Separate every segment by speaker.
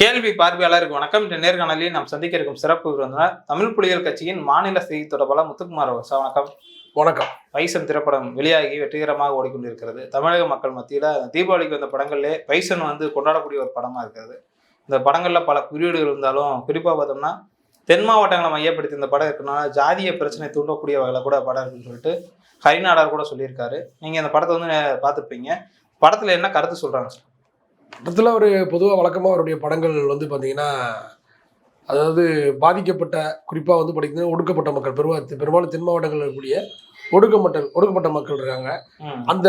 Speaker 1: கேள்வி பார்வையாளருக்கு வணக்கம். இந்த நேர்காணலில் நாம் சந்திக்க இருக்கும் சிறப்பு விருந்தினர் தமிழ் புலிகள் கட்சியின் மாநில செய்தி தொடர்பாளர் முத்துக்குமார். சார் வணக்கம்.
Speaker 2: வணக்கம்.
Speaker 1: பைசன் திரைப்படம் வெளியாகி வெற்றிகரமாக ஓடிக்கொண்டிருக்கிறது. தமிழக மக்கள் மத்தியில் தீபாவளிக்கு வந்த படங்கள்லே பைசன் வந்து கொண்டாடக்கூடிய ஒரு படமாக இருக்கிறது. இந்த படங்களில் பல குறியீடுகள் இருந்தாலும் குறிப்பாக பார்த்தோம்னா தென் மாவட்டங்களை மையப்படுத்தி இந்த படம் இருக்கனால ஜாதிய பிரச்சனை தூண்டக்கூடிய வகையில் கூட படம் இருக்குன்னு சொல்லிட்டு ஹரிநாடார் கூட சொல்லியிருக்காரு. நீங்கள் இந்த படத்தை வந்து பார்த்துருப்பீங்க. படத்தில் என்ன கருத்து சொல்கிறாங்க சார்?
Speaker 2: படத்தில் ஒரு பொதுவாக வழக்கமாக அவருடைய படங்கள் வந்து பார்த்தீங்கன்னா அதாவது பாதிக்கப்பட்ட குறிப்பாக வந்து பார்த்தீங்கன்னா ஒடுக்கப்பட்ட மக்கள் பெருமா பெரும்பாலும் தென் மாவட்டங்களில் இருக்கக்கூடிய ஒடுக்கப்பட்ட ஒடுக்கப்பட்ட மக்கள் இருக்காங்க. அந்த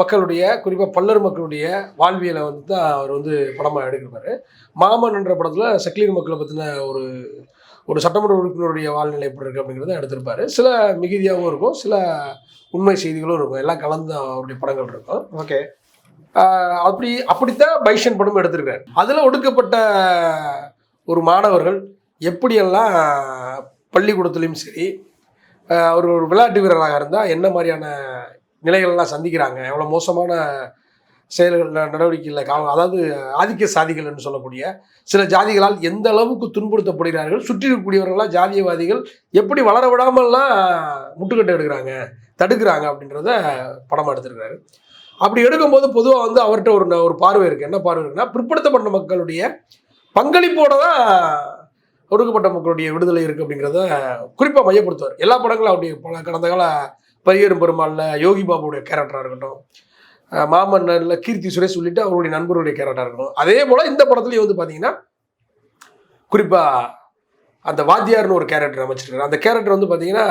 Speaker 2: மக்களுடைய குறிப்பாக பல்லர் மக்களுடைய வாழ்வியலை வந்து தான் அவர் வந்து படமாக எடுக்கிறாரு மாமன் என்ற படத்தில் சக்கிலீர் மக்களை பற்றின ஒரு ஒரு சட்டமன்ற உறுப்பினருடைய வாழ்நிலை எப்படி இருக்குது அப்படிங்கிறத எடுத்திருப்பாரு. சில மிகுதியாகவும் இருக்கும் சில உண்மை செய்திகளும் இருக்கும். எல்லாம் கலந்து அவருடைய படங்கள் இருக்கும்.
Speaker 1: ஓகே.
Speaker 2: அப்படி அப்படித்தான் பைஷன் படம் எடுத்திருக்காரு அதில் ஒடுக்கப்பட்ட ஒரு மாணவர்கள் எப்படியெல்லாம் பள்ளிக்கூடத்துலேயும் சரி அவர் ஒரு விளையாட்டு வீரராக இருந்தால் என்ன மாதிரியான நிலைகள்லாம் சந்திக்கிறாங்க எவ்வளோ மோசமான செயல்கள் ந- நடவடிக்கைகளில் அதாவது ஆதிக்க சாதிகள் என்று சொல்லக்கூடிய சில ஜாதிகளால் எந்த அளவுக்கு துன்புறுத்தப்படுகிறார்கள் சுற்றி இருக்கக்கூடியவர்கள்லாம் ஜாதியவாதிகள் எப்படி வளர விடாமல்லாம் முட்டுக்கட்டை எடுக்கிறாங்க தடுக்கிறாங்க அப்படின்றத படமாக எடுத்திருக்கிறாரு. அப்படி எடுக்கும்போது பொதுவாக வந்து அவர்கிட்ட ஒரு ஒரு பார்வை இருக்குது என்ன பார்வை இருக்குன்னா பிற்படுத்தப்பட்ட மக்களுடைய பங்களிப்போட தான் ஒடுக்கப்பட்ட மக்களுடைய விடுதலை இருக்குது அப்படிங்கிறத குறிப்பாக மையப்படுத்துவார். எல்லா படங்களும் அவருடைய பல கடந்த கால பரியரும் பெருமாளில் யோகி பாபுடைய கேரக்டராக இருக்கட்டும் மாமன்னரில் கீர்த்தி சுரேஷ் சொல்லிட்டு அவருடைய நண்பருடைய கேரக்டராக இருக்கட்டும். அதே போல் இந்த படத்துலையும் வந்து பார்த்தீங்கன்னா குறிப்பாக அந்த வாத்தியார்னு ஒரு கேரக்டர் அமைச்சிருக்காரு. அந்த கேரக்டர் வந்து பார்த்தீங்கன்னா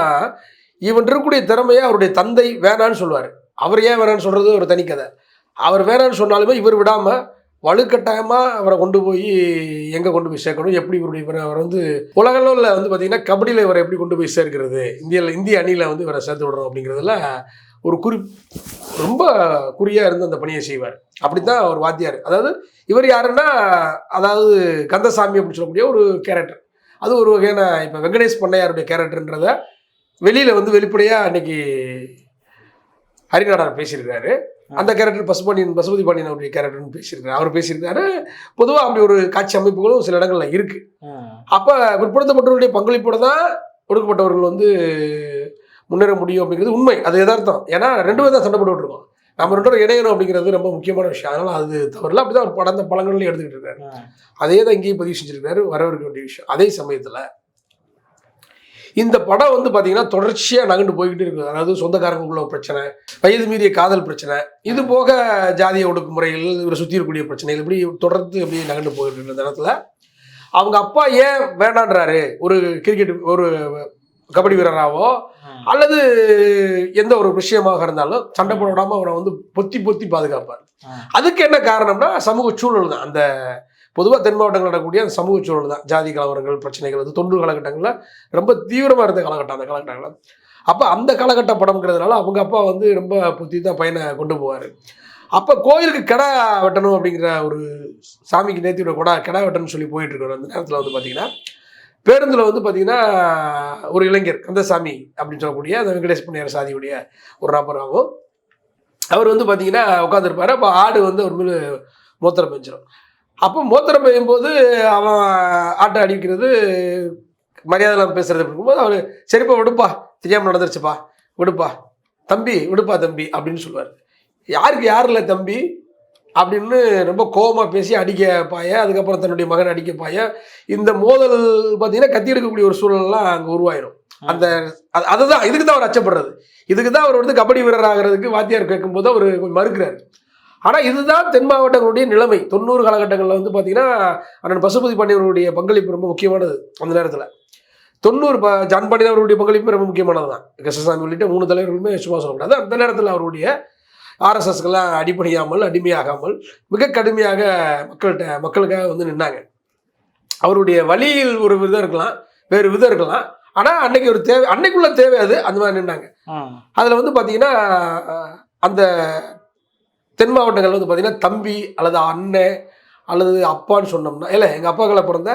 Speaker 2: இவன் இருக்கக்கூடிய திறமையை அவருடைய தந்தை வேணான்னு சொல்லுவார். அவர் ஏன் வேணான்னு சொல்கிறது ஒரு தனிக்கதை அவர் வேணான்னு சொன்னாலுமே இவர் விடாமல் வலுக்கட்டாயமாக அவரை கொண்டு போய் எங்கே கொண்டு போய் சேர்க்கணும்? எப்படி இவருடைய இவரை அவர் வந்து உலகளவில் வந்து பார்த்திங்கன்னா கபடியில் இவரை எப்படி கொண்டு போய் சேர்க்கிறது? இந்தியாவில் இந்திய அணியில் வந்து இவரை சேர்த்து விடணும் அப்படிங்கிறதுல ஒரு குறி ரொம்ப குறியாக இருந்து அந்த பணியை செய்வார். அப்படி தான் அவர் வாத்தியார். அதாவது இவர் யாருன்னா அதாவது கந்தசாமி அப்படின்னு சொல்லக்கூடிய ஒரு கேரக்டர் அது ஒரு வகையான இப்போ வெங்கடேஷ் பண்ணையாருடைய கேரக்டர்ன்றத வெளியில் வந்து வெளிப்படையாக அன்றைக்கி ஹரிநாடார் பேசியிருக்காரு அந்த கேரக்டர் பசுபாண்டியன் பசுபதி பாண்டியன் அவருடைய கேரக்டர்னு பேசியிருக்காரு அவர் பேசியிருக்காரு பொதுவாக அப்படி ஒரு காட்சி அமைப்புகளும் சில இடங்களில் இருக்குது
Speaker 1: ம்.
Speaker 2: அப்போ பிற்படுத்தப்பட்டவருடைய பங்களிப்போட தான் ஒடுக்கப்பட்டவர்கள் வந்து முன்னேற முடியும் அப்படிங்கிறது உண்மை. அது யதார்த்தம். ஏன்னா ரெண்டு பேரும் தான் சண்டை போட்டுட்டு இருக்கோம் நம்ம ரெண்டு பேரும் இணையணும் அப்படிங்கிறது ரொம்ப முக்கியமான விஷயம். அதனால் அது தவறில்ல. அப்படி தான் அவர் படந்த படங்கள்லையும் எடுத்துக்கிட்டு இருக்காரு. அதே தான் இங்கேயும் பதிவு செஞ்சிருக்காரு வரவேற்க வேண்டிய விஷயம். அதே சமயத்தில் இந்த படம் வந்து பார்த்தீங்கன்னா தொடர்ச்சியாக நகண்டு போய்கிட்டே இருக்குது அதாவது சொந்தக்காரங்களுக்குள்ள பிரச்சனை வயது மீறிய காதல் பிரச்சனை இது போக ஜாதிய ஒடுக்குமுறைகள் இவரை சுற்றி இருக்கக்கூடிய பிரச்சனைகள் இப்படி தொடர்ந்து அப்படியே நகண்டு போயிட்டு இருக்கிற நேரத்தில் அவங்க அப்பா ஏன் வேண்டான்றாரு ஒரு கிரிக்கெட் ஒரு கபடி வீரராவோ
Speaker 1: ம்.
Speaker 2: அல்லது எந்த ஒரு விஷயமாக இருந்தாலும் சண்டை போட விடாம அவரை வந்து பொத்தி பொத்தி பாதுகாப்பார். அதுக்கு என்ன காரணம்னா சமூக சூழல் தான் அந்த பொதுவாக தென் மாவட்டங்கள் நடக்கக்கூடிய அந்த சமூக சூழல் தான். ஜாதி கலவரங்கள் பிரச்சனைகள் வந்து தொண்ணூறு காலகட்டங்களில் ரொம்ப தீவிரமாக இருந்த காலகட்டம் அந்த காலகட்டங்களில். அப்போ அந்த காலகட்ட படம்ங்கிறதுனால அவங்க அப்பா வந்து ரொம்ப புத்தி தான் பையனை கொண்டு போவார். அப்போ கோயிலுக்கு கிடா வெட்டணும் அப்படிங்கிற ஒரு சாமிக்கு நேர்த்தியோட கூட கிடா வெட்டணும்னு சொல்லி போயிட்டு இருக்கிற அந்த நேரத்தில் வந்து பார்த்தீங்கன்னா பேருந்தில் வந்து பார்த்தீங்கன்னா ஒரு இளைஞர் கந்தசாமி அப்படின்னு சொல்லக்கூடிய அந்த வெங்கடேஷ் பண்ணியார் சாதியுடைய ஒரு நபராகும் அவர் வந்து பார்த்தீங்கன்னா உட்காந்துருப்பாரு அப்போ ஆடு வந்து ஒரு மேல் மூத்திரம் பெஞ்சிடும் அப்போ மூத்திரம் பெய்யும் போது அவன் ஆட்டை அடிக்கிறது மரியாதை இல்லாம பேசுறது இருக்கும்போது அவர் சரிப்பா விடுப்பா தெரியாமல் நடந்துருச்சுப்பா விடுப்பா தம்பி விடுப்பா தம்பி அப்படின்னு சொல்லுவார். யாருக்கு யாரில் தம்பி? அப்படின்னு ரொம்ப கோவமாக பேசி அடிக்க பாய அதுக்கப்புறம் தன்னுடைய மகன் அடிக்க பாய இந்த மோதல் பார்த்தீங்கன்னா கத்தி எடுக்கக்கூடிய ஒரு சூழல்லாம் அங்கே உருவாயிடும் அந்த அது- அதுதான் இதுக்கு தான் அவர் அச்சப்படுறது. இதுக்கு தான் அவர் வந்து கபடி வீரர் ஆகிறதுக்கு வாத்தியார் கேட்கும்போது அவர் மறுக்கிறார். ஆனால் இதுதான் தென் மாவட்டங்களுடைய நிலைமை. தொண்ணூறு காலகட்டங்களில் வந்து பார்த்தீங்கன்னா அண்ணன் பசுபதி பாண்டியவருடைய பங்களிப்பு ரொம்ப முக்கியமானது அந்த நேரத்தில். தொண்ணூறு ப ஜான் பாண்டியன் அவருடைய பங்களிப்பு ரொம்ப முக்கியமானது தான் கிருஷ்ணசாமி உள்ளிட்ட மூணு தலைவர்களுமே சும்மா சொல்லக்கூடாது அந்த நேரத்தில் அவருடைய ஆர்எஸ்எஸ்க்கெல்லாம் அடிப்பணியாமல் அடிமையாகாமல் மிக கடுமையாக மக்கள்கிட்ட மக்களுக்காக வந்து நின்னாங்க. அவருடைய வழியில் ஒரு விதம் இருக்கலாம் வேறு விதம் இருக்கலாம். ஆனால் அன்னைக்கு ஒரு தேவை அன்னைக்குள்ள தேவை அது அந்த மாதிரி நின்னாங்க. அதில் வந்து பார்த்தீங்கன்னா அந்த தென் மாவட்டங்கள் வந்து பார்த்தீங்கன்னா தம்பி அல்லது அண்ணன் அல்லது அப்பான்னு சொன்னோம்னா இல்லை எங்கள் அப்பா கால பிறந்த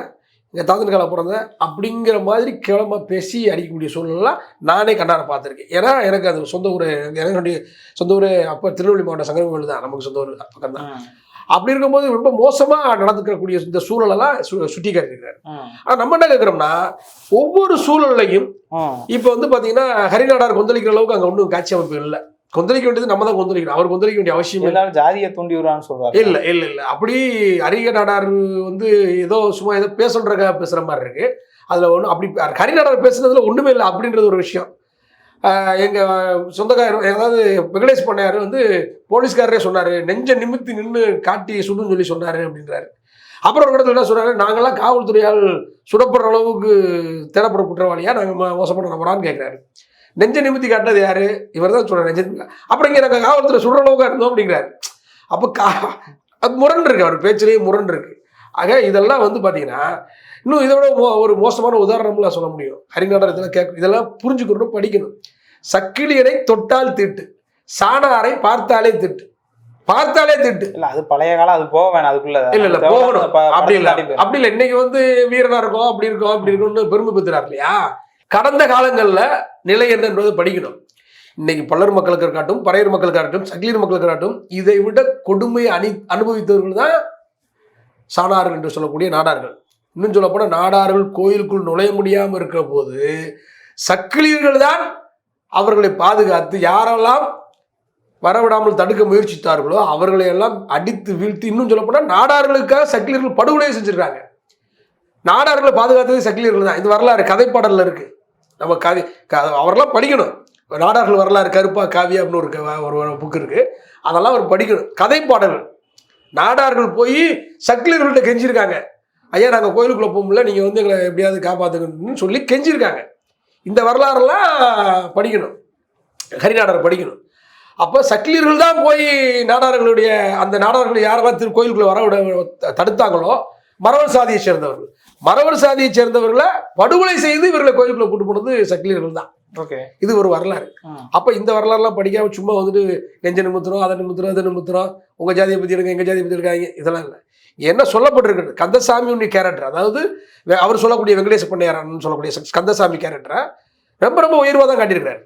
Speaker 2: எங்கள் தாத்தன் கால பிறந்த அப்படிங்கிற மாதிரி கேவலமாக பேசி அடிக்கக்கூடிய சூழ்நிலாம் நானே கண்ணார பார்த்துருக்கேன் ஏன்னா எனக்கு அது சொந்த ஊர் என்னுடைய சொந்த ஊர் அப்போ திருநெல்வேலி மாவட்டம் சங்கரங்கோவில் தான் நமக்கு சொந்த ஊர் பக்கம் தான். அப்படி இருக்கும்போது ரொம்ப மோசமா நடந்துக்கக்கூடிய இந்த சூழலெல்லாம் சுட்டி காட்டியிருக்காரு
Speaker 1: ம்.
Speaker 2: ஆனா நம்ம என்ன கேட்குறோம்னா ஒவ்வொரு சூழல்லையும். இப்போ வந்து பாத்தீங்கன்னா ஹரிநாடார் கொந்தளிக்கிற அளவுக்கு அங்க ஒன்றும் காட்சி அமைப்பு இல்லை கொந்தளிக்க வேண்டியது நம்ம தான் கொந்தளிக்கணும். அவர் கொந்தளிக்க வேண்டிய அவசியம் இல்லை.
Speaker 1: ஜாதியை தூண்டி விடுறான்னு சொல்றாரு
Speaker 2: இல்ல இல்ல இல்ல. அப்படி அரிய நாடார் வந்து ஏதோ சும்மா ஏதோ பேசன்றக்காக பேசுற மாதிரி இருக்கு. அதுல ஒண்ணு அப்படி ஹரி நாடார் பேசுனதுல ஒண்ணுமே இல்லை அப்படின்றது ஒரு விஷயம். ஆஹ் எங்க சொந்தக்காரர் அதாவது வெங்கடேஷ் பண்ணையார் வந்து போலீஸ்காரரே சொன்னாரு நெஞ்ச நிமித்தி நின்று காட்டி சுடுன்னு சொல்லி சொன்னாரு அப்படின்றாரு. அப்புறம் ஒரு இடத்துல என்ன சொல்றாரு நாங்கெல்லாம் காவல்துறையால் சுடப்படுற அளவுக்கு தேடப்பட குற்றவாளியா? நாங்க மோ- மோசமான நபரான்னு கேட்கிறாரு நெஞ்ச நிமித்தி காட்டினது யாரு? இவர் தான் சொல்றாரு நெஞ்ச அப்புறம் இங்க நாங்க காவல்துறை சுடுற அளவுக்கு இருந்தோம் அப்படிங்கிறாரு. அப்போ கா அது முரண் இருக்கு அவர் பேச்சிலேயே முரண் இருக்கு ஆக இதெல்லாம் வந்து பார்த்தீங்கன்னா இன்னும் இதை விட ஒரு மோசமான உதாரணம்லாம் சொல்ல முடியும். ஹரிநாடர் இதெல்லாம் கேட்க இதெல்லாம் புரிஞ்சுக்கணும் படிக்கணும். சக்கிலியனை தொட்டால் திட்டு சாணாரை பார்த்தாலே திட்டு. பார்த்தாலே திட்டு.
Speaker 1: இல்ல அது பழைய காலம் அது போக வேணாம் அதுக்குள்ள.
Speaker 2: இல்ல இல்ல போகணும். அப்படி இல்ல. அப்படி இல்ல. இன்னைக்கு வந்து வீரனா இருக்கும் அப்படி இருக்கும் அப்படி இருக்கும்னு பெருமை பெற்றுறாரு இல்லையா? கடந்த காலங்களில் நிலை என்ன படிக்கணும். இன்னைக்கு பல்லர் மக்களுக்கு இருக்காட்டும் பறையர் மக்களுக்கு இருக்கட்டும் சக்கிலியர் மக்களுக்கு இருக்கட்டும் இதை விட கொடுமையை அணி அனுபவித்தவர்கள் தான் சாணார்கள் என்று சொல்லக்கூடிய நாடார்கள். இன்னும் சொல்லப்போனால் நாடார்கள் கோயிலுக்குள் நுழைய முடியாமல் இருக்கிற போது சக்கிலியர்கள் தான் அவர்களை பாதுகாத்து யாரெல்லாம் வரவிடாமல் தடுக்க முயற்சித்தார்களோ அவர்களை எல்லாம் அடித்து வீழ்த்தி இன்னும் சொல்லப்போனால் நாடார்களுக்காக சக்கிலியர்கள் படுகொலை செஞ்சுருக்காங்க. நாடார்களை பாதுகாத்தது சக்கிலியர்கள் தான். இது வரலாறு கதைப்பாடலில் இருக்குது நம்ம கதை க- அவரெல்லாம் படிக்கணும். நாடார்கள் வரலாறு கருப்பா காவியா அப்படின்னு ஒரு ஒரு புக் இருக்குது அதெல்லாம் அவர் படிக்கணும். கதைப்பாடல்கள். நாடார்கள் போய் சக்கிலியர்கள்ட்ட கெஞ்சிருக்காங்க. ஐயா நாங்கள் கோயிலுக்குள்ளே போக நீங்கள் வந்து எங்களை எப்படியாவது காப்பாற்றுக்கணும்னு சொல்லி கெஞ்சிருக்காங்க. இந்த வரலாறெல்லாம் படிக்கணும். ஹரிநாடரை படிக்கணும். அப்போ சக்கிலியர்கள் தான் போய் நாடார்களுடைய அந்த நாடார்கள் யாரெல்லாம் திரு கோயிலுக்குள்ளே வர விட தடுத்தாங்களோ மறவர் சாதியை சேர்ந்தவர்கள். மறவர் சாதியை சேர்ந்தவர்களை படுகொலை செய்து இவர்களை கோயிலுக்குள்ள கூட்டு போனது சக்கிலியர்கள் தான்
Speaker 1: ஓகே.
Speaker 2: இது ஒரு வரலாறு. அப்போ இந்த வரலாறுலாம் படிக்காம சும்மா வந்துட்டு நெஞ்ச நிமித்துறோம் அதை நிமித்துறோம் அதை நிமித்துறோம் உங்க ஜாதியை பத்தி எடுங்க எங்க ஜாதியை பத்தி இருக்காங்க இதெல்லாம் இல்லை. என்ன சொல்லப்பட்டிருக்கு கந்தசாமியுடைய கேரக்டர் அதாவது அவர் சொல்லக்கூடிய வெங்கடேச பண்ணையாரன் சொல்லக்கூடிய கந்தசாமி கேரக்டரை ரொம்ப ரொம்ப உயர்வாக தான் காட்டியிருக்காரு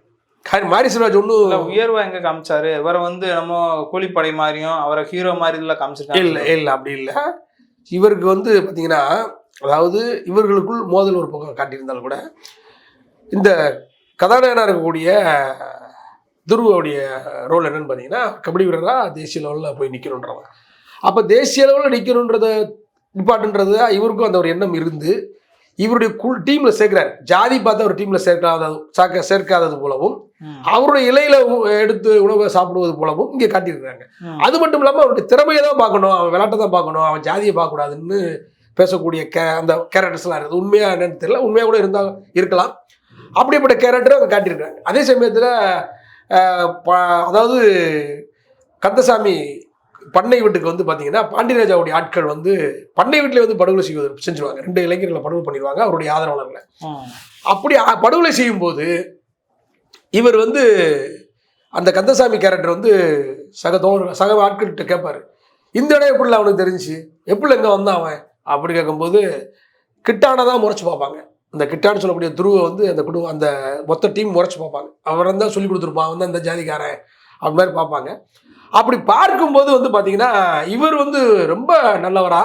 Speaker 2: மாரி
Speaker 1: இல்ல
Speaker 2: ஒன்றும்
Speaker 1: உயர்வா எங்க காமிச்சாரு? இவரை வந்து நம்ம கூலிப்படை மாதிரியும் அவரை ஹீரோ மாதிரி எல்லாம் காமிச்சிருக்காங்க.
Speaker 2: இல்லை இல்லை அப்படி இல்லை. இவருக்கு வந்து பார்த்தீங்கன்னா அதாவது இவர்களுக்குள் மோதல் ஒரு பக்கம் காட்டியிருந்தாலும் கூட இந்த கதாநாயகனாக இருக்கக்கூடிய துருவோடைய ரோல் என்னன்னு பார்த்தீங்கன்னா கபடி வீரராக தேசிய லெவலில் போய் நிற்கணுன்றவன் அப்போ தேசிய லெவலில் நிற்கணுன்றத நிப்பாட்டுன்றது இவருக்கும் அந்த ஒரு எண்ணம் இருந்து இவருடைய குள் டீமில் சேர்க்கிறார் ஜாதி பார்த்து அவர் டீமில் சேர்க்காதது சாக்க சேர்க்காதது போலவும். அவருடைய இலையில எடுத்து உணவை சாப்பிடுவது போலவும் இங்கே காட்டியிருக்காங்க
Speaker 1: ம்.
Speaker 2: அது மட்டும் இல்லாமல் அவருடைய திறமையை தான் பார்க்கணும் அவன் விளையாட்டை தான் பார்க்கணும் அவன் ஜாதியை பார்க்கக்கூடாதுன்னு பேசக்கூடிய கே அந்த கேரக்டர்ஸ்லாம் இருக்குது. உண்மையாக என்னன்னு தெரியல. உண்மையாக கூட இருந்தால் இருக்கலாம். அப்படிப்பட்ட கேரக்டரை அவங்க காட்டியிருக்காங்க. அதே சமயத்தில் அதாவது கந்தசாமி பண்ணை வீட்டுக்கு வந்து பார்த்தீங்கன்னா பாண்டியராஜாவுடைய ஆட்கள் வந்து பண்ணை வீட்டிலே வந்து படுகொலை செய்வது செஞ்சுருவாங்க. ரெண்டு இளைஞர்களை படுகொலை பண்ணிடுவாங்க அவருடைய ஆதரவாளர்களை. அப்படி படுகொலை செய்யும்போது இவர் வந்து அந்த கந்தசாமி கேரக்டர் வந்து சக தோழர் சக ஆட்கள்கிட்ட கேட்பாரு இந்த இடம் எப்படி அவனுக்கு தெரிஞ்சுச்சு? எப்படி எங்கே வந்தான் அவன்? அப்படி கேட்கும்போது கிட்டானை தான் முறைச்சி பார்ப்பாங்க. அந்த கிட்டான்னு சொல்லக்கூடிய துருவை வந்து அந்த குடும்பம் அந்த மொத்த டீம் முறைச்சி பார்ப்பாங்க. அவர் தான் சொல்லி கொடுத்துருப்பான் அவன் தான் இந்த ஜாதிக்காரன் அப்படி மாதிரி பார்ப்பாங்க. அப்படி பார்க்கும்போது வந்து பார்த்தீங்கன்னா இவர் வந்து ரொம்ப நல்லவரா.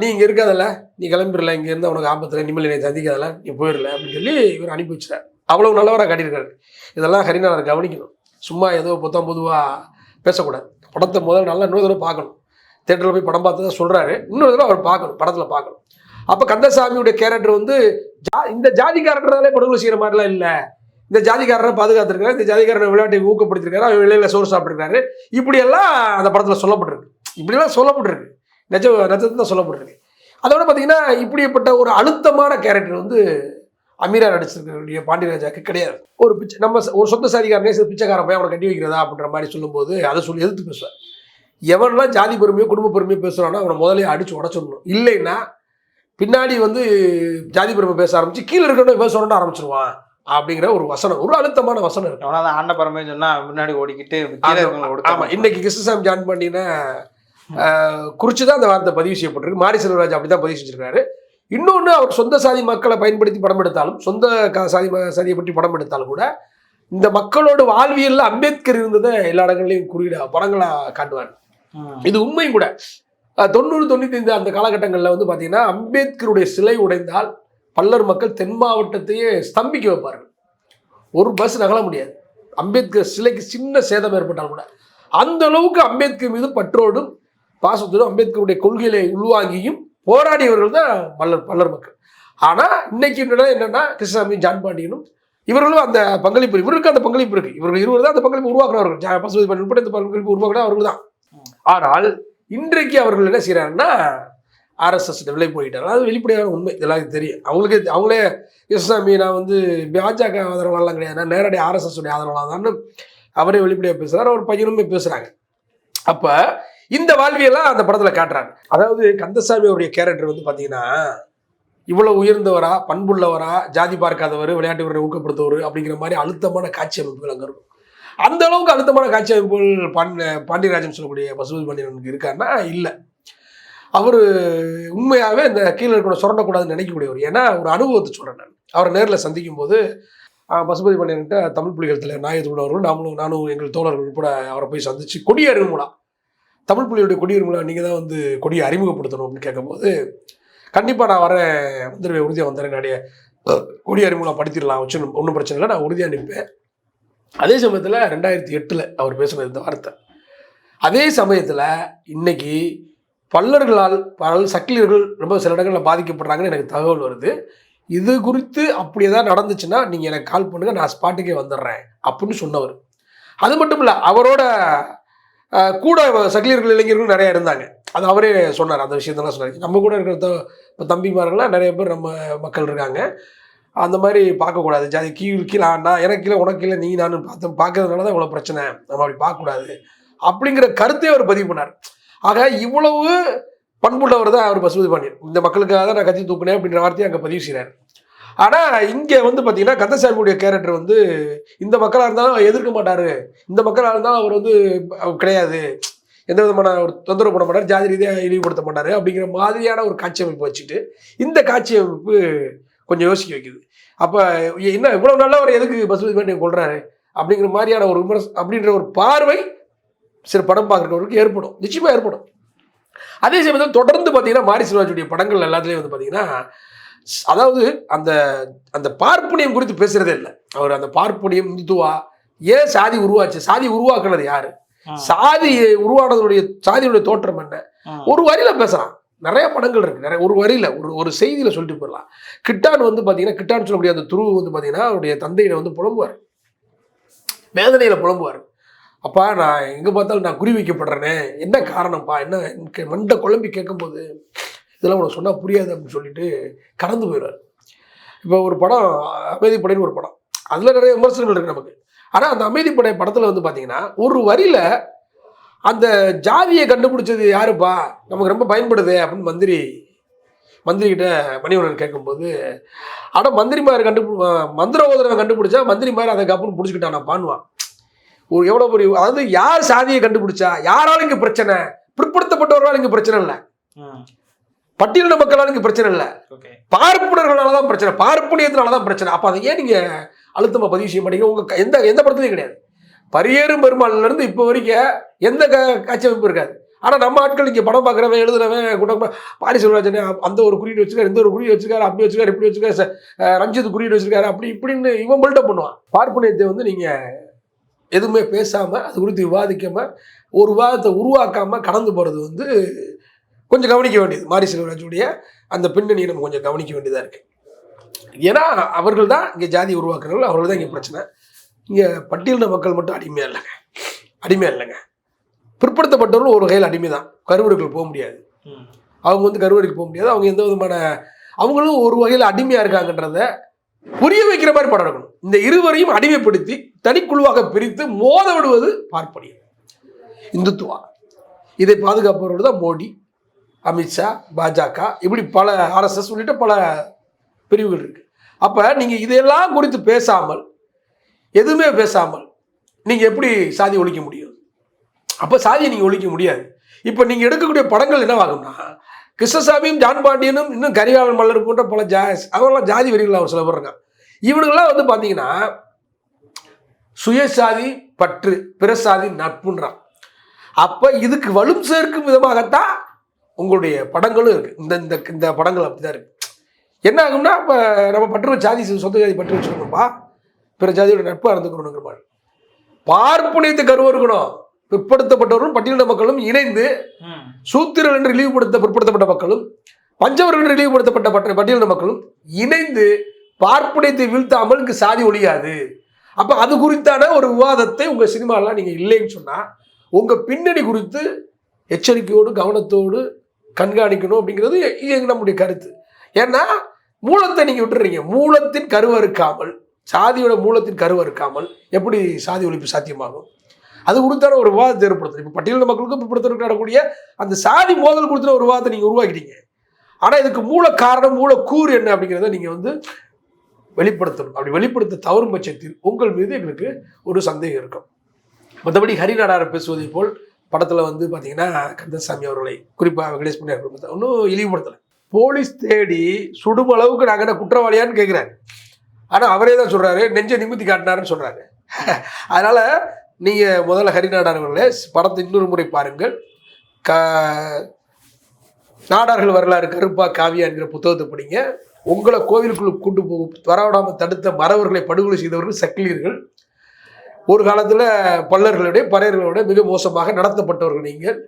Speaker 2: நீ இங்கே இருக்காதல்ல நீ கிளம்பிடல இங்கேருந்து உனக்கு ஆபத்தில் இனிமேல் என்னை சந்திக்காதல நீ போயிடல அப்படின்னு சொல்லி இவர் அனுப்பி வச்சிட்டார். அவ்வளோ நல்லவராக காட்டியிருக்காரு. இதெல்லாம் ஹரிநாதர் கவனிக்கணும். சும்மா ஏதோ புத்தம் பொதுவாக பேசக்கூடாது. படத்தை முதல் நல்லா இன்னொரு தடவை பார்க்கணும். தேட்டரில் போய் படம் பார்த்து தான் சொல்கிறாரு இன்னொரு தடவை அவர் பார்க்கணும் படத்தில் பார்க்கணும். அப்போ கந்தசாமியுடைய கேரக்டர் வந்து ஜா இந்த ஜாதி படுகொலை செய்கிற மாதிரிலாம் இல்லை. இந்த ஜாதிக்காரரை பாதுகாத்துருக்காரு இந்த ஜாதிக்காரனை விளையாட்டை ஊக்கப்படுத்திருக்காரு அவன் வெளியில் சோறு சாப்பிட்ருக்காரு இப்படியெல்லாம் அந்த படத்தில் சொல்லப்பட்டிருக்கு. இப்படிலாம் சொல்லப்பட்டிருக்கு. நிஜ நிஜத்தை தான் சொல்லப்பட்டிருக்கு. அதோட பார்த்தீங்கன்னா இப்படிப்பட்ட ஒரு அழுத்தமான கேரக்டர் வந்து அமீரா நடிச்சிருக்கக்கூடிய பாண்டியராஜாக்கு கிடையாது. ஒரு பிச்சை நம்ம ஒரு சொந்த சாதிக்காரனே சில பிச்சைக்காரன் போய் அவனை கட்டி வைக்கிறதா அப்படின்ற மாதிரி சொல்லும்போது அதை சொல்லி எதிர்த்து பேசுவார். எவன்லாம் ஜாதி பெருமையோ குடும்ப பெருமையோ பேசுகிறானோ அவனை முதலே அடிச்சு உடச்சிடணும். இல்லைன்னா பின்னாடி வந்து ஜாதி பெருமை பேச ஆரம்பிச்சு கீழே இருக்கணும் பேசணும்னு ஆரம்பிச்சிருவான் அப்படிங்கிற ஒரு வசனம் ஒரு அழுத்தமான வசனம் இருக்கு.
Speaker 1: எவனா தான் ஆண்ட பரமே சொன்னா முன்னாடி ஓடிக்கிட்டு
Speaker 2: ஆமா இன்னைக்கு கிருஷ்ணசாமி ஜாயின் பண்ணின குறித்து தான் அந்த வார்த்தை பதிவு செய்யப்பட்டிருக்கு. மாரி செல்வராஜ் அப்படி தான் பதிவு செஞ்சிருக்காரு. இன்னொன்று அவர் சொந்த சாதி மக்களை பயன்படுத்தி படம் எடுத்தாலும் சொந்த சாதி சாதியை பற்றி படம் எடுத்தாலும் கூட இந்த மக்களோட வாழ்வியல்ல அம்பேத்கர் இருந்ததை எல்லா இடங்கள்லையும் குறியீடா படங்களா காட்டுவார். இது உண்மையும் கூட. தொண்ணூறு தொண்ணூத்தி ஐந்து அந்த காலகட்டங்களில் வந்து பார்த்தீங்கன்னா அம்பேத்கருடைய சிலை உடைந்தால் பல்லர் மக்கள் தென் மாவட்டத்தையே ஸ்தம்பிக்க வைப்பார்கள். ஒரு பஸ் நகல முடியாது. அம்பேத்கர் சிலைக்கு சின்ன சேதம் ஏற்பட்டால் கூட. அந்த அளவுக்கு அம்பேத்கர் மீது பற்றோடும் பாசத்தோடும் அம்பேத்கருடைய கொள்கைகளை உள்வாங்கியும் போராடியவர்கள் தான் பல்லர் பல்லர் மக்கள். ஆனால் இன்னைக்கு என்னன்னா கிருஷ்ணசாமி ஜான் பாண்டியனும் இவர்களும் அந்த பங்களிப்பு இவருக்கு அந்த பங்களிப்பு இருக்கு. இவர்கள் இருவர் தான் அந்த பங்களிப்பு உருவாக்குறவர்கள். பசுபதி உட்பட இந்த பங்களிப்பு உருவாக்குற அவர்கள் தான் ஆனால் இன்றைக்கு அவர்கள் என்ன செய்கிறாங்கன்னா ஆர்எஸ்எஸ் விலை போயிட்டார் அது வெளிப்படையான உண்மை. எல்லாருக்கும் தெரியும். அவங்களுக்கு அவங்களே கிருஷ்ணசாமி நான் வந்து பாஜக ஆதரவாளெலாம் கிடையாது. நான் நேரடி ஆர்எஸ்எஸ் உடைய ஆதரவாளர் தான் அவரே வெளிப்படையாக பேசுகிறார் அவர் பையனுமே பேசுகிறாங்க அப்போ இந்த வாழ்வியெல்லாம் அந்த படத்தில் காட்டுறாங்க. அதாவது கந்தசாமி அவருடைய கேரக்டர் வந்து பார்த்தீங்கன்னா இவ்வளோ உயர்ந்தவரா பண்புள்ளவரா ஜாதி பார்க்காதவர் விளையாட்டு வீரரை ஊக்கப்படுத்துவர் அப்படிங்கிற மாதிரி அழுத்தமான காட்சி அமைப்புகள் அங்கே இருக்கும். அந்த அளவுக்கு அழுத்தமான காட்சி அமைப்புகள் பாண்டி பாண்டியராஜன் சொல்லக்கூடிய பசுபதி பாண்டியனுக்கு இருக்காருன்னா இல்லை. அவர் உண்மையாகவே இந்த கீழே இருக்கிற சுரண்டக்கூடாதுன்னு நினைக்கக்கூடியவர். ஏன்னா ஒரு அனுபவத்தை சொல்கிறேன் நான். அவரை நேரில் சந்திக்கும் போது பசுபதி பாண்டியன்கிட்ட தமிழ் புலிகள் தலைவர் நாயகத்தோடு அவர்கள் நாமளும் நானும் எங்கள் தோழர்கள் உட்பட அவரை போய் சந்திச்சு கொடியேறும் விழா தமிழ் புலிகளுடைய கொடியேறும் விழா நீங்கள் தான் வந்து கொடியை அறிமுகப்படுத்தணும் அப்படின்னு கேட்கும்போது கண்டிப்பாக நான் வரேன் வந்துடுவேன் உறுதியாக வந்துடுறேன் நிறைய கொடி அறிமுகம் படுத்திடலாம் வச்சு ஒன்றும் பிரச்சனை இல்லை நான் உறுதியாக நிற்பேன் அதே சமயத்தில் ரெண்டாயிரத்தி எட்டில் அவர் பேசின இந்த வார்த்தை. அதே சமயத்தில் இன்னைக்கு பல்லர்களால் பல சக்கிலியர்கள் ரொம்ப சில இடங்களில் பாதிக்கப்படுறாங்கன்னு எனக்கு தகவல் வருது. இது குறித்து அப்படி ஏதாவது நடந்துச்சுன்னா நீங்கள் எனக்கு கால் பண்ணுங்கள் நான் ஸ்பாட்டுக்கே வந்துடுறேன் அப்படின்னு சொன்னவர். அது மட்டும் இல்லை அவரோட கூட சக்கிலியர்கள் இளைஞர்கள் நிறையா இருந்தாங்க. அது அவரே சொன்னார் அந்த விஷயத்தெல்லாம் சொன்னார். நம்ம கூட இருக்கிற இப்போ தம்பிமார்கள்லாம் நிறைய பேர் நம்ம மக்கள் இருக்காங்க. அந்த மாதிரி பார்க்கக்கூடாது. ஜாதி கீழ் கீழே ஆண்டா எனக்கு கீழே உனக்கு கீழே நீ நான் பார்த்து பார்க்கறதுனால தான் இவ்வளோ பிரச்சனை. நம்ம அப்படி பார்க்கக்கூடாது. அப்படிங்கிற கருத்தை அவர் பதிவு பண்ணார். ஆக இவ்வளவு பண்புள்ளவர் தான் அவர் பசுபதி பாண்டியன். இந்த மக்களுக்காக தான் நான் கத்தி தூக்குனேன் அப்படின்ற வார்த்தையை அங்கே பதிவு செய்கிறார் ஆனால் இங்கே வந்து பார்த்தீங்கன்னா கந்தசாமியுடைய கேரக்டர் வந்து இந்த மக்களாக இருந்தாலும் எதிர்க்க மாட்டார். இந்த மக்களாக இருந்தாலும் அவர் வந்து அவர் கிடையாது. எந்த விதமான ஒரு தொந்தரவு பண்ண மாட்டார். ஜாதி ரீதியாக இழிவுபடுத்த மாட்டார் அப்படிங்கிற மாதிரியான ஒரு காட்சி அமைப்பு வச்சுட்டு இந்த காட்சி அமைப்பு கொஞ்சம் யோசிக்க வைக்குது. அப்போ என்ன இவ்வளோ நாளாக அவர் எதுக்கு பசுபதி பாண்டியன் கொள்றாரு அப்படிங்கிற மாதிரியான ஒரு விமர்ச அப்படின்ற ஒரு பார்வை சில படம் பார்க்குறவருக்கு ஏற்படும். நிச்சயமாக ஏற்படும். அதே சமயத்தில் தொடர்ந்து பார்த்தீங்கன்னா மாரி செல்வாஜுடைய படங்கள் எல்லாத்துலேயும் வந்து பார்த்தீங்கன்னா அதாவது அந்த அந்த பார்ப்பனியம் குறித்து பேசுறதே இல்லை. அவர் அந்த பார்ப்பனியம் இந்துத்துவா ஏன் சாதி உருவாச்சு? சாதி உருவாக்குனது யாரு. சாதி உருவானதுடைய சாதியுடைய தோற்றம் என்ன. ஒரு வரியில பேசலாம். நிறைய படங்கள் இருக்குது நிறைய ஒரு வரியில ஒரு ஒரு செய்தியில் சொல்லிட்டு போயிடலாம். கிட்டான் வந்து பார்த்தீங்கன்னா கிட்டான் சொல்லக்கூடிய அந்த துருவு வந்து பார்த்தீங்கன்னா அவருடைய தந்தையை வந்து புலம்புவார். வேதனையில் புலம்புவார். அப்பா நான் எங்கே பார்த்தாலும் நான் குறி வைக்கப்படுறேனே என்ன காரணம்ப்பா? என்ன மண்டை குழம்பி கேட்கும்போது இதெல்லாம் உனக்கு சொன்னால் புரியாது அப்படின்னு சொல்லிட்டு கடந்து போயிடுவார். இப்போ ஒரு படம் அமைதிப்படைன்னு ஒரு படம். அதில் நிறைய விமர்சனங்கள் இருக்குது நமக்கு. ஆனால் அந்த அமைதிப்படை படத்தில் வந்து பார்த்தீங்கன்னா ஒரு வரியில் அந்த ஜாதியை கண்டுபிடிச்சது யாருப்பா? நமக்கு ரொம்ப பயன்படுது அப்படின்னு மந்திரி மந்திரி கிட்ட மணிவண்ணன் கேட்கும்போது அட மந்திரிமார் கண்டுபி மந்திர ஓதரவை கண்டுபிடிச்சா மந்திரிமார் அதை கப்புன்னு பிடிச்சிக்கிட்டான் நான் பானுவான் ஒரு எவ்வளோ பெரிய அதாவது யார் சாதியை கண்டுபிடிச்சா? யாராலும் இங்கே பிரச்சனை? பிற்படுத்தப்பட்டவர்களால் இங்கே பிரச்சனை இல்லை. பட்டியலின மக்களால் இங்கே பிரச்சனை இல்லை. பார்ப்பனர்களால தான் பிரச்சனை பார்ப்பனியத்தினால தான் பிரச்சனை. அப்போ அதை ஏன் நீங்கள் அழுத்தமாக பதிவு செய்ய மாட்டீங்க? உங்கள் எந்த எந்த படத்துலையும் கிடையாது. பரியேறும் பெருமாள்லேருந்து இப்போ வரைக்கும் எந்த க காட்சி அமைப்பு இருக்காது. ஆனால் நம்ம ஆட்கள் இங்கே படம் பார்க்குறவன் எழுதுறவன் குடும்ப பாரி செல்வராஜன் அந்த ஒரு குறியீடு வச்சிருக்காரு இந்த ஒரு குறியீடு வச்சுருக்காரு அப்படி வச்சுருக்காரு இப்படி வச்சுருக்காரு ரஞ்சித் குறியீடு வச்சிருக்காரு அப்படி இப்படின்னு இவன் பில்டப் பண்ணுவான். பார்ப்பனியத்தை வந்து நீங்கள் எதுவுமே பேசாமல் அது குறித்து விவாதிக்காமல் ஒரு விவாதத்தை உருவாக்காமல் கடந்து போகிறது வந்து கொஞ்சம் கவனிக்க வேண்டியது. மாரி செல்வராஜுடைய அந்த பின்னணியை நம்ம கொஞ்சம் கவனிக்க வேண்டியதாக இருக்குது ஏன்னா அவர்கள் தான் இங்கே ஜாதி உருவாக்குறவர்கள் அவர்கள் தான் இங்கே பிரச்சனை. இங்கே பட்டியலின மக்கள் மட்டும் அடிமையாக இல்லைங்க. அடிமையாக இல்லைங்க. பிற்படுத்தப்பட்டவர்கள் ஒரு வகையில் அடிமை தான் கருவறைக்குள் போக முடியாது. அவங்க வந்து கருவறைக்கு போக முடியாது. அவங்க எந்த விதமான அவங்களும் ஒரு வகையில் அடிமையாக இருக்காங்கன்றத புரிய வைக்கிற மாதிரி படம் எடுக்கணும். இந்த இருவரையும் அடிமைப்படுத்தி தனிக்குழுவாக பிரித்து மோத விடுவது பார்ப்பனியம். இந்துத்துவா. இதை பாதுகாப்பவர்கள் தான் மோடி அமித்ஷா பாஜக இப்படி பல ஆர்எஸ்எஸ் உள்ளிட்ட பல பிரிவுகள் இருக்கு. அப்ப நீங்க இதையெல்லாம் குறித்து பேசாமல் எதுவுமே பேசாமல் நீங்கள் எப்படி சாதி ஒழிக்க முடியும்? அப்போ சாதியை நீங்கள் ஒழிக்க முடியாது. இப்போ நீங்கள் எடுக்கக்கூடிய படங்கள் என்னவாகும்னா கிருஷ்ணசாமியும் ஜான் பாண்டியனும் இன்னும் கரிகாலன் மல்லர் போன்ற பல ஜா அவங்களாம் ஜாதி வெறிகள் அவர் சில பேர் இருக்காங்க இவனுங்கெல்லாம் வந்து பார்த்தீங்கன்னா சுயசாதி பற்று பிரசாதி நட்புன்றான். அப்போ இதுக்கு வலும் சேர்க்கும் விதமாகத்தான் உங்களுடைய படங்களும் இருக்குது இந்த இந்த இந்த படங்கள் அப்படிதான் இருக்குது என்ன ஆகும்னா இப்போ நம்ம பற்று சாதி சொந்த ஜாதி பற்று வச்சுருக்கோம்ப்பா பிற ஜாதியோட நட்பாக இருந்துக்கணுங்கிற மாதிரி. பார்ப்பனியத்தை கருவம் இருக்கணும். பிற்படுத்தப்பட்டவரும் பட்டியலின மக்களும் இணைந்து. சூத்திரர்கள் என்று இழிவுபடுத்த பிற்படுத்தப்பட்ட மக்களும் பஞ்சவர்கள் என்று இழிவுபடுத்தப்பட்ட பட்ட பட்டியலின மக்களும் இணைந்து பார்ப்பனியத்தை வீழ்த்தாமல் இங்கு சாதி ஒழியாது. அப்ப அது குறித்தான ஒரு விவாதத்தை உங்க சினிமாலாம் நீங்க இல்லைன்னு சொன்னா உங்க பின்னணி குறித்து எச்சரிக்கையோடு கவனத்தோடு கண்காணிக்கணும் அப்படிங்கிறது நம்முடைய கருத்து. ஏன்னா மூலத்தை நீங்க விட்டுறீங்க. மூலத்தின் கருவறுக்காமல் சாதியோட மூலத்தின் கருவறுக்காமல் எப்படி சாதி ஒழிப்பு சாத்தியமாகும்? அது குறித்தான ஒரு விவாதத்தை ஏற்படுத்தணும் இப்போ பட்டியலின மக்களுக்கும் பிற்படுத்தலுக்கு நடக்கூடிய அந்த சாதி மோதல் கொடுத்துன ஒரு விவாதத்தை நீங்கள் உருவாக்கிட்டீங்க. ஆனால் இதுக்கு மூல காரணம் மூல கூறு என்ன அப்படிங்கிறத நீங்கள் வந்து வெளிப்படுத்தணும். அப்படி வெளிப்படுத்த தவறும் பட்சத்தில் உங்கள் மீது எங்களுக்கு ஒரு சந்தேகம் இருக்கும். மற்றபடி ஹரிநாடார பேசுவதை போல் படத்தில் வந்து பார்த்தீங்கன்னா கந்தசாமி அவர்களை குறிப்பாக வெங்கடேஷ் பண்ணி ஒன்றும் இழிவுபடுத்தலை. போலீஸ் தேடி சுடும் அளவுக்கு நாங்கள் என்ன குற்றவாளியான்னு கேட்குறாரு ஆனால் அவரே தான் சொல்கிறாரு நெஞ்சை நிமித்தி காட்டினாருன்னு சொல்கிறாரு அதனால் நீங்கள் முதல்ல ஹரிநாடார் அவர்களே படத்தை இன்னொரு முறை பாருங்கள். க நாடார்கள் வரலாறு கருப்பா காவியா என்கிற புத்தகத்தை படிங்க. உங்களை கோவிலுக்குள்ள கூட்டு போக வரவிடாமல் தடுத்த மறவர்களை படுகொலை செய்தவர்கள் சக்கிலியர்கள் ஒரு காலத்தில் பல்லர்களுடைய பறையர்களோட மிக மோசமாக நடத்தப்பட்டவர்கள் நீங்கள்.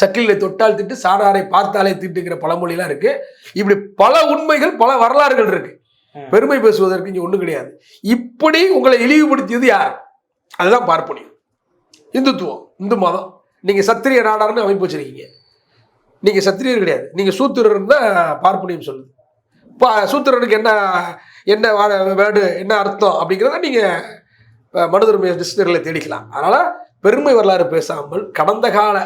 Speaker 2: சக்கிலை தொட்டால் திட்டு சாராரை பார்த்தாலே திட்டுங்கிற பழமொழிலாம் இருக்குது இப்படி பல உண்மைகள் பல வரலாறுகள்
Speaker 1: இருக்குது
Speaker 2: பெருமை பேசுவதற்கு இங்கே ஒன்றும் கிடையாது. இப்படி உங்களை இழிவுபடுத்தியது யார்? அதுதான் பார்ப்பனியம். இந்துத்துவம் இந்து மதம். நீங்கள் சத்திரிய நாடார்னு அமைப்பு வச்சிருக்கீங்க. நீங்கள் சத்திரியர் கிடையாது. நீங்கள் சூத்திரர் தான் பார்ப்பனியம் சொல்லுது. பா சூத்திரனுக்கு என்ன என்ன வேர்டு என்ன அர்த்தம் அப்படிங்கிறத நீங்கள் அஹ், மனுதர்ம டிஸ்டரில் தேடிக்கலாம். அதனால் பெருமை வரலாறு பேசாமல் கடந்த கால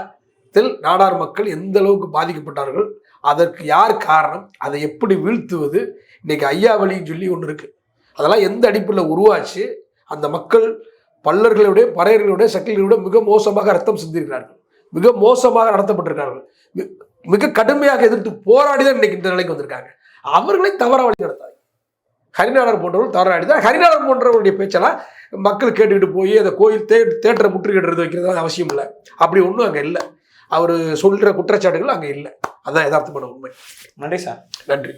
Speaker 2: காலத்தில் நாடார் மக்கள் எந்த அளவுக்கு பாதிக்கப்பட்டார்கள் அதற்கு யார் காரணம் அதை எப்படி வீழ்த்துவது இன்னைக்கு ஐயாவளின்னு சொல்லி ஒன்று இருக்கு. அதெல்லாம் எந்த அடிப்படையில் உருவாச்சு அந்த மக்கள் பல்லர்களுடைய பறையர்களுடைய சக்கிலியோட மிக மோசமாக ரத்தம் சிந்திருக்கிறார்கள். மிக மோசமாக நடத்தப்பட்டிருக்கார்கள் மிக கடுமையாக எதிர்த்து போராடி தான் இன்னைக்கு இந்த நிலைக்கு வந்திருக்காங்க. அவர்களை தவற வழி நடத்தாங்க ஹரிநாடர் போன்றவர்கள் தவறாடி தான் ஹரிநாடர் போன்றவருடைய பேச்செல்லாம் மக்கள் கேட்டுக்கிட்டு போய் அந்த கோயில் தே தேட்டரை முற்றுகையிடுறது வைக்கிறது அவசியம் இல்லை. அப்படி ஒன்றும் அங்கே இல்லை. அவர் சொல்கிற குற்றச்சாட்டுகள் அங்கே இல்லை. அதான் யதார்த்தமான உண்மை.
Speaker 1: நன்றி சார்.
Speaker 2: நன்றி.